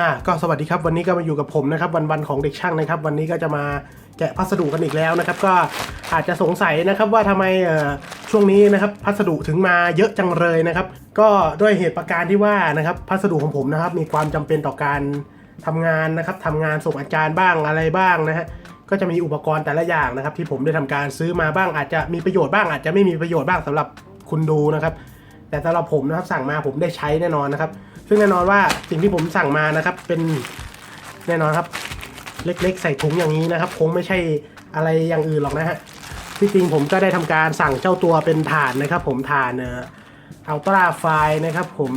อ่าก็สวัสดีครับวันนี้ก็มาอยู่กับผมนะครับวันวันของเด็กช่างนะครับ วันนี้ก็จะมาแกะพัสดุกันอีกแล้วนะครับ ก็อาจจะสงสัยนะครับว่าทำไมเอ่อช่วงนี้นะครับพัสดุถึงมาเยอะจังเลยนะครับ ก็ด้วยเหตุประการที่ว่านะครับพัสดุของผมนะครับ มีความจำเป็นต่อการทำงานนะครับทำงานส่งอาจารย์บ้างอะไรบ้างนะฮะก็จะมีอุปกรณ์แต่ละอย่างนะครับ ที่ผมได้ทำการซื้อมาบ้างอาจจะมีประโยชน์บ้าง อาจจะไม่มีประโยชน์บ้างสำหรับคุณดูนะครับ แต่สำหรับผมนะครับสั่งมาผมได้ใช้แน่นอนนะครับ ซึ่งแน่นอนว่าสิ่งที่ผมสั่งมานะครับ เป็นแน่นอนครับ เล็กๆ ใส่ถุงอย่างนี้นะครับ คงไม่ใช่อะไรอย่างอื่นหรอกนะฮะที่จริงผมก็ได้ทำการสั่งเจ้าตัวเป็นถ่านนะครับ ผมถ่านเอ่ออัลตราไฟนะครับผม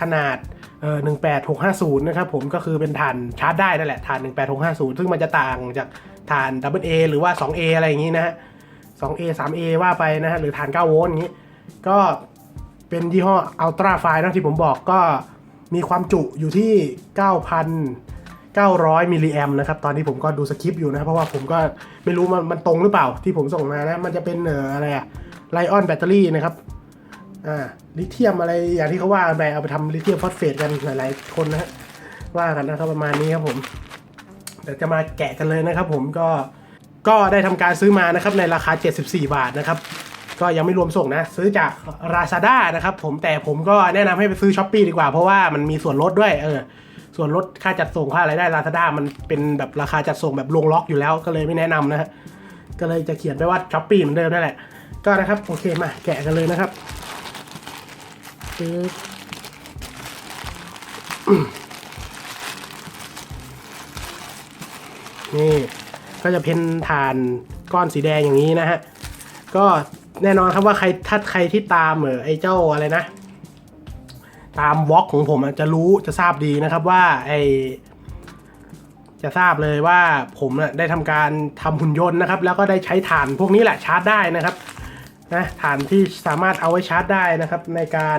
ขนาดเอ่อ18650นะครับผมก็คือเป็นถ่านชาร์จได้นั่นแหละถ่าน18650ซึ่งมันจะต่างจากถ่าน Double A หรือว่า 2A อะไรอย่างนี้นะฮะ 2A 3A ว่าไปนะฮะหรือถ่าน9โวลต์อย่างนี้ ก็ เป็นยี่ห้อ Ultra f i นะที่ผมบอกก็มีความจุอยู่ที่ 9,900มิลลิแอมนะครับ ตอนนี้ผมก็ดูสคริปต์อยู่นะ เพราะว่าผมก็ไม่รู้มันมันตรงหรือเปล่าที่ผมส่งมานะ มันจะเป็นเอ่ออะไรอะไลออนแบตเตอรี่นะครับ อ่า ลิเธียมอะไรอย่างที่เขาว่าไปเอาไปทำลิเธียมฟอสเฟตกันหลายๆคนนะฮะว่ากันนะครับประมาณนี้ครับผมเดี๋ยวจะมาแกะกันเลยนะครับผมก็ก็ได้ทำการซื้อมานะครับในราคา 74 บาทนะครับ ก็ยังไม่รวมส่งนะ ซื้อจาก Lazada นะครับผมแต่ผมก็แนะนำให้ไปซื้อ s h อ p e e ดีกว่า เพราะว่ามันมีส่วนลดด้วยเออส่วนลดค่าจัดส่งค่าอะไรได้ Lazada มันเป็นแบบราคาจัดส่งแบบลงล็อกอยู่แล้วก็เลยไม่แนะนำนะฮะก็เลยจะเขียนไปว่า s h อ p e e เหมือนเดิมนั่นแหละก็นะครับโอเคมาแกะกันเลยนะครับปึ๊บนี่ก็จะเป็นฐานก้อนสีแดงอย่างนี้นะฮะ ก็ แน่นอนครับว่าใครถ้าใครที่ตามเออไอ้เจ้าอะไรนะ ตามวอล์กของผมอะจะรู้จะทราบดีนะครับว่าไอจะทราบเลยว่าผมน่ะได้ทำการทำหุ่นยนต์นะครับ แล้วก็ได้ใช้ถ่านพวกนี้แหละชาร์จได้นะครับนะถ่านที่สามารถเอาไว้ชาร์จได้นะครับ ในการ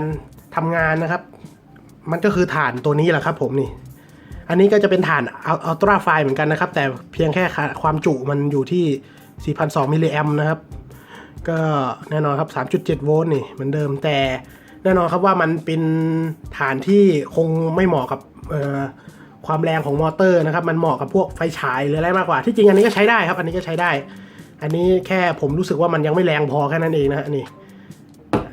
ทำงานนะครับ มันก็คือถ่านตัวนี้แหละครับ ผมนี่ อันนี้ก็จะเป็นฐานอัลตราไฟเหมือนกันนะครับ แต่เพียงแค่ความจุมันอยู่ที่ 4,200มิลลิแอมนะครับ ก็แน่นอนครับ 3.7 โวลต์นี่เหมือนเดิมแต่แน่นอนครับว่ามันเป็นฐานที่คงไม่เหมาะกับความแรงของมอเตอร์นะครับมันเหมาะกับพวกไฟฉายหรืออะไรมากกว่า ที่จริงอันนี้ก็ใช้ได้ครับ อันนี้ก็ใช้ได้ อันนี้แค่ผมรู้สึกว่ามันยังไม่แรงพอแค่นั้นเองนะฮะนี่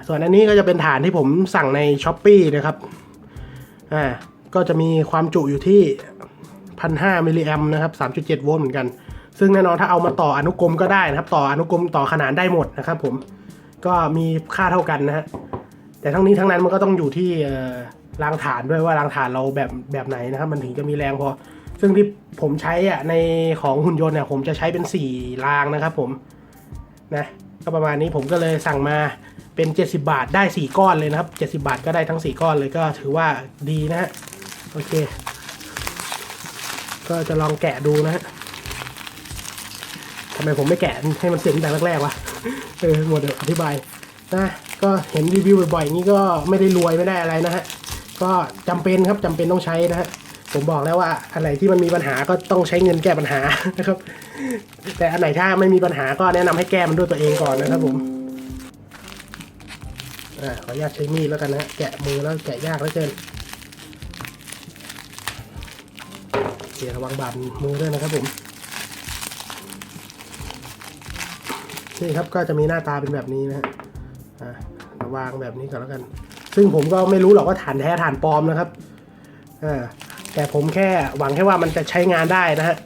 ส่วนอันนี้ก็จะเป็นฐานที่ผมสั่งใน s h อ p e e นะครับอ่าก็จะมีความจุอยู่ที่ 1,500มิลลิแอมนะครับ 3.7 โวลต์เหมือนกัน ซึ่งแน่นอนถ้าเอามาต่ออนุกรมก็ได้นะครับ ต่ออนุกรมต่อขนานได้หมดนะครับ ผมก็มีค่าเท่ากันนะฮะแต่ทั้งนี้ทั้งนั้นมันก็ต้องอยู่ที่รางฐานด้วยว่ารางฐานเราแบบแบบไหนนะครับ มันถึงจะมีแรงพอ ซึ่งที่ผมใช้อะในของหุ่นยนต์เนี่ยผมจะใช้เป็น 4 รางนะครับ ผมนะก็ประมาณนี้ผมก็เลยสั่งมาเป็น 70 บาทได้ 4 ก้อนเลยนะครับ 70 บาทก็ได้ทั้ง 4 ก้อนเลยก็ถือว่าดีนะฮะโอเค ก็จะลองแกะดูนะฮะำไมผมไม่แกะให้มันเสร็จตั้งแต่แรกๆวะเออหมดอธิบายนะก็เห็นรีวิวบ่อยๆอย่างนี้ก็ไม่ได้รวยไม่ได้อะไรนะฮะก็จำเป็นครับจำเป็นต้องใช้นะฮะผมบอกแล้วว่าอะไรที่มันมีปัญหาก็ต้องใช้เงินแก้ปัญหานะครับ แต่อันไหนถ้าไม่มีปัญหาก็แนะนำให้แก้มันด้วยตัวเองก่อนนะครับผมอ่าขออนุญาตใช้มีดแล้วกันนะแกะมือแล้วแกะยากเหลือเกินเดี๋ยวระวังบาดมือด้วยนะครับผม นี่ครับก็จะมีหน้าตาเป็นแบบนี้นะฮะวางแบบนี้ก่อนแล้วกัน ซึ่งผมก็ไม่รู้หรอกว่าฐานแท้ฐานปลอมนะครับแต่ผมแค่หวังแค่ว่ามันจะใช้งานได้นะฮะ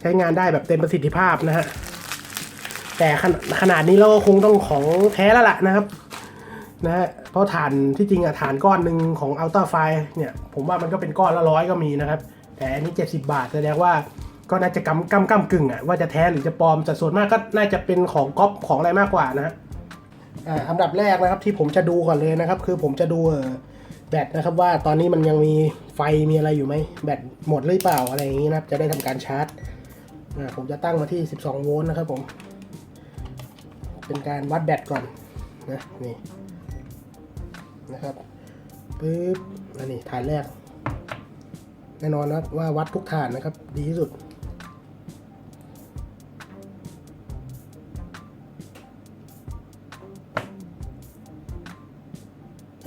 ใช้งานได้แบบเต็มประสิทธิภาพนะฮะแต่ขนขนาดนี้เราก็คงต้องของแท้แล้วล่ะนะครับนะฮะเพราะฐานที่จริงอะฐานก้อนหนึ่งของ Ultra f i เนี่ย ผมว่ามันก็เป็นก้อนละร้อยก็มีนะครับ แต่อันนี้ 70 บาทแสดงว่า ก็น่าจะกำกำกำกึ่งอะว่าจะแท้หรือจะปลอมแต่ส่วนมากก็น่าจะเป็นของก๊อปของอะไรมากกว่านะอ่าอันดับแรกนะครับที่ผมจะดูก่อนเลยนะครับ คือผมจะดูแบตนะครับว่าตอนนี้มันยังมีไฟมีอะไรอยู่ไหมแบตหมดหรือเปล่าอะไรอย่างนี้นะครับ จะได้ทำการชาร์จอ่าผมจะตั้งมาที่ 12 โวลต์นะครับผม เป็นการวัดแบตก่อนนะนี่นะครับปึ๊บอันนี้ฐานแรก แน่นอนนะว่าวัดทุกฐานนะครับ ดีที่สุด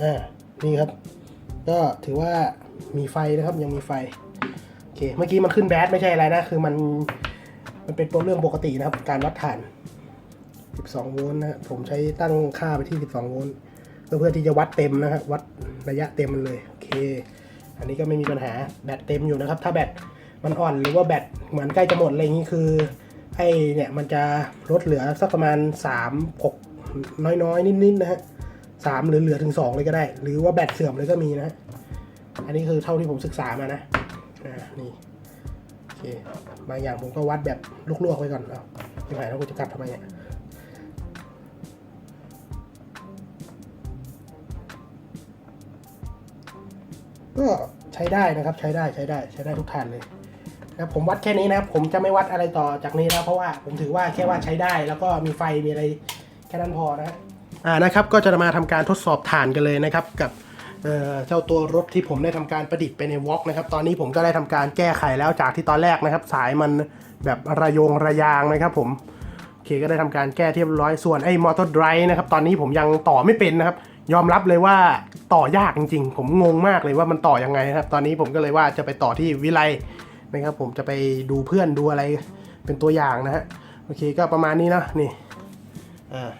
อ่านี่ครับ ก็ถือว่ามีไฟนะครับยังมีไฟโอเคเมื่อกี้มันขึ้นแบดไม่ใช่อะไรนะ คือมันมันเป็นตัวเรื่องปกตินะครับ การวัดฐาน 12 โวลต์นะผมใช้ตั้งค่าไปที่ 12 โวลต์เพื่อที่จะวัดเต็มนะฮะวัดระยะเต็มมันเลยโอเค อันนี้ก็ไม่มีปัญหาแบตเต็มอยู่นะครับ ถ้าแบตมันอ่อนหรือว่าแบตเหมือนใกล้จะหมดอะไรอย่างนี้คือไอ้เนี่ยมันจะลดเหลือสักประมาณ 3 6 น้อยๆ นิดๆนะฮะ สามหรือเหลือถึง2เลยก็ได้ หรือว่าแบตเสื่อมเลยก็มีนะ อันนี้คือเท่าที่ผมศึกษามานะนี่โอเคบางอย่างผมก็วัดแบบลวกๆไว้ก่อนเอาไม่ไหวแล้วกูจะกลับทำไมเนี่ยก็ใช้ได้นะครับใช้ได้ใช้ได้ใช้ได้ทุกฐานเลยนะครับผมวัดแค่นี้นะครับผมจะไม่วัดอะไรต่อจากนี้นะเพราะว่าผมถือว่าแค่ว่าใช้ได้ แล้วก็มีไฟมีอะไรแค่นั้นพอนะ อ่านะครับก็จะมาทำการทดสอบฐานกันเลยนะครับกับเจ้าตัวรถที่ผมได้ทำการประดิษฐ์ไปในวอล์กนะครับตอนนี้ผมก็ได้ทำการแก้ไขแล้วจากที่ตอนแรกนะครับ สายมันแบบระโยงระยางนะครับผมโอเคก็ได้ทำการแก้เรียบร้อยส่วนไอ้มอเตอร์ไดร์นะครับตอนนี้ผมยังต่อไม่เป็นนะครับ ยอมรับเลยว่าต่อยากจริงๆ ผมงงมากเลยว่ามันต่อยังไงนะครับ ตอนนี้ผมก็เลยว่าจะไปต่อที่วิไลนะครับ ผมจะไปดูเพื่อนดูอะไรเป็นตัวอย่างนะฮะโอเคก็ประมาณนี้นะนี่อ่า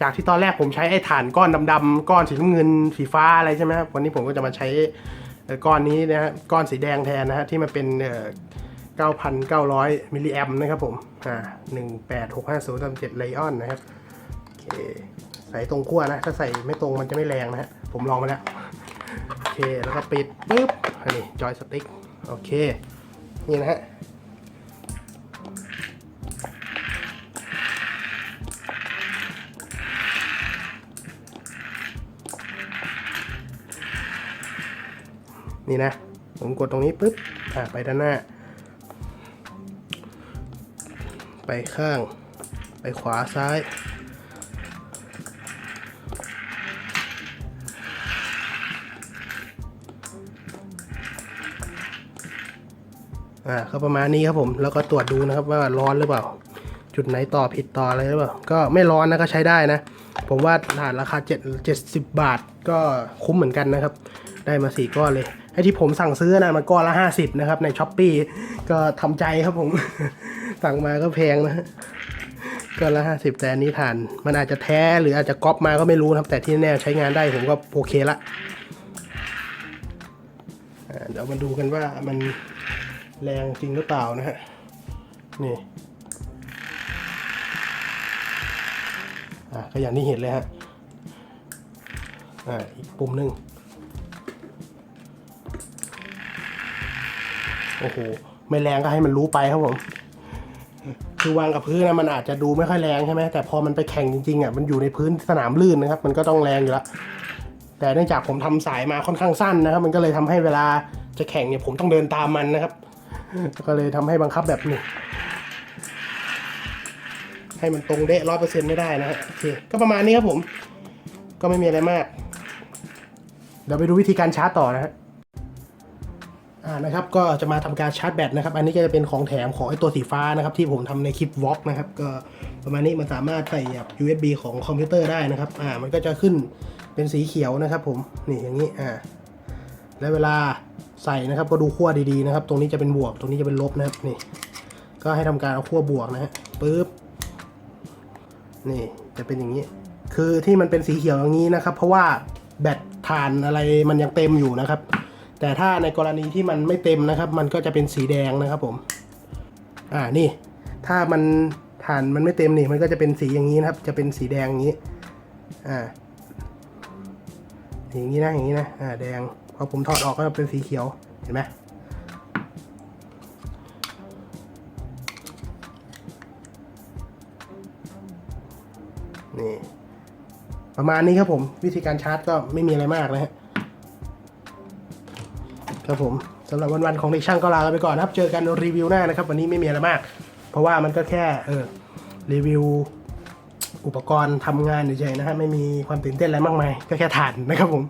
จากที่ตอนแรกผมใช้ไอ้ฐานก้อนดำๆก้อนสีน้ำเงินสีฟ้าอะไรใช่ไหมครับวันนี้ผมก็จะมาใช้ก้อนนี้นะฮะก้อนสีแดงแทนนะฮะที่มันเป็นเ9,900 มิลลิแอมนะครับผมอ่า1865037ไลออนนะครับโอเคใส่ตรงขั้วนะ ถ้าใส่ไม่ตรงมันจะไม่แรงนะฮะ ผมลองมาแล้ว โอเค แล้วก็ปิดปุ๊บอันนี้จอยสติ๊ก โอเค นี่นะฮะ นี่นะ ผมกดตรงนี้ปุ๊บอ่าไปด้านหน้า ไปข้าง ไปขวาซ้าย อ่าก็ประมาณนี้ครับผม แล้วก็ตรวจดูนะครับว่าร้อนหรือเปล่า จุดไหนต่อผิดต่ออะไรหรือเปล่า ก็ไม่ร้อนนะก็ใช้ได้นะ ผมว่าฐานราคา7 70 บาทก็คุ้มเหมือนกันนะครับ ได้มาสี่ก้อนเลย อ้ที่ผมสั่งซื้อนะมันก้อนละ 50 นะครับ ในช้อปปีก็ทำใจครับผม สั่งมาก็แพงนะฮะก้อนละ50แต่อันนี้ฐาน มันอาจจะแท้หรืออาจจะก๊อปมาก็ไม่รู้ครับ แต่ที่แน่ใช้งานได้ผมก็โอเคละเดี๋ยวมาดูกันว่ามันแรงจริงหรือเปล่านะฮะ นี่อ่าก็อย่างที่เห็นเลยฮะอ่าอีกปุ่มหนึ่ง โอ้โห ไม่แรงก็ให้มันรู้ไปครับผม คือวางกับพื้นนะมันอาจจะดูไม่ค่อยแรงใช่ไหมแต่พอมันไปแข่งจริงๆอะมันอยู่ในพื้นสนามลื่นนะครับ มันก็ต้องแรงอยู่แล้วแต่เนื่องจากผมทำสายมาค่อนข้างสั้นนะครับ มันก็เลยทำให้เวลาจะแข่งเนี่ยผมต้องเดินตามมันนะครับ ก็เลยทำให้บังคับแบบนี้ให้มันตรงเดะร้อยเปอร์เซ็นต์ไม่ได้นะฮะโอเคก็ประมาณนี้ครับผม ก็ไม่มีอะไรมากเดี๋ยวไปดูวิธีการชาร์จต่อนะฮะ อ่านะครับก็จะมาทำการชาร์จแบตนะครับ อันนี้ก็จะเป็นของแถมของไอตัวสีฟ้านะครับ ที่ผมทำในคลิปวอล์กนะครับก็ประมาณนี้มันสามารถใส่แบบ USB ของคอมพิวเตอร์ได้นะครับอ่ามันก็จะขึ้นเป็นสีเขียวนะครับ ผมนี่อย่างนี้อ่าแล้วเวลาใส่นะครับก็ดูขั้วดีๆนะครับ ตรงนี้จะเป็นบวก ตรงนี้จะเป็นลบนะครับนี่ ก็ให้ทำการเอาขั้วบวกนะฮะปึ๊บนี่จะเป็นอย่างนี้ คือที่มันเป็นสีเขียวอย่างนี้นะครับ เพราะว่าแบตฐานอะไรมันยังเต็มอยู่นะครับ แต่ถ้าในกรณีที่มันไม่เต็มนะครับ มันก็จะเป็นสีแดงนะครับผม อ่านี่ ถ้ามันฐานมันไม่เต็มนี่มันก็จะเป็นสีอย่างนี้นะครับ จะเป็นสีแดงอย่างนี้ อ่า อย่างนี้นะอย่างนี้นะ อ่า แดง พอผมถอดออกก็เป็นสีเขียว เห็นไหมนี่ ประมาณนี้ครับผม วิธีการชาร์จก็ไม่มีอะไรมากนะฮะ ครับผมสำหรับวันๆของเด็กช่างก็ลาไปก่อนนะครับ เจอกันรีวิวหน้านะครับ วันนี้ไม่มีอะไรมาก เพราะว่ามันก็แค่เออรีวิวอุปกรณ์ทำงานเฉยๆนะฮะไม่มีความตื่นเต้นอะไรมากมายก็แค่ถ่านนะครับผม